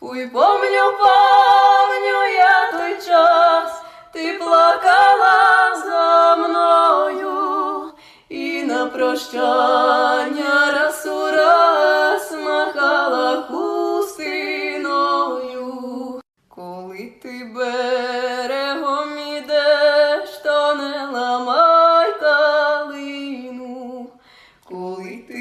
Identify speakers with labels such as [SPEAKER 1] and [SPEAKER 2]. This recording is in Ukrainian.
[SPEAKER 1] Ой, помню, помню я той час, ти плакала за мною і на прощання раз у раз махала хустиною. Коли ти берегом ідеш, то не ламай калину, коли ти.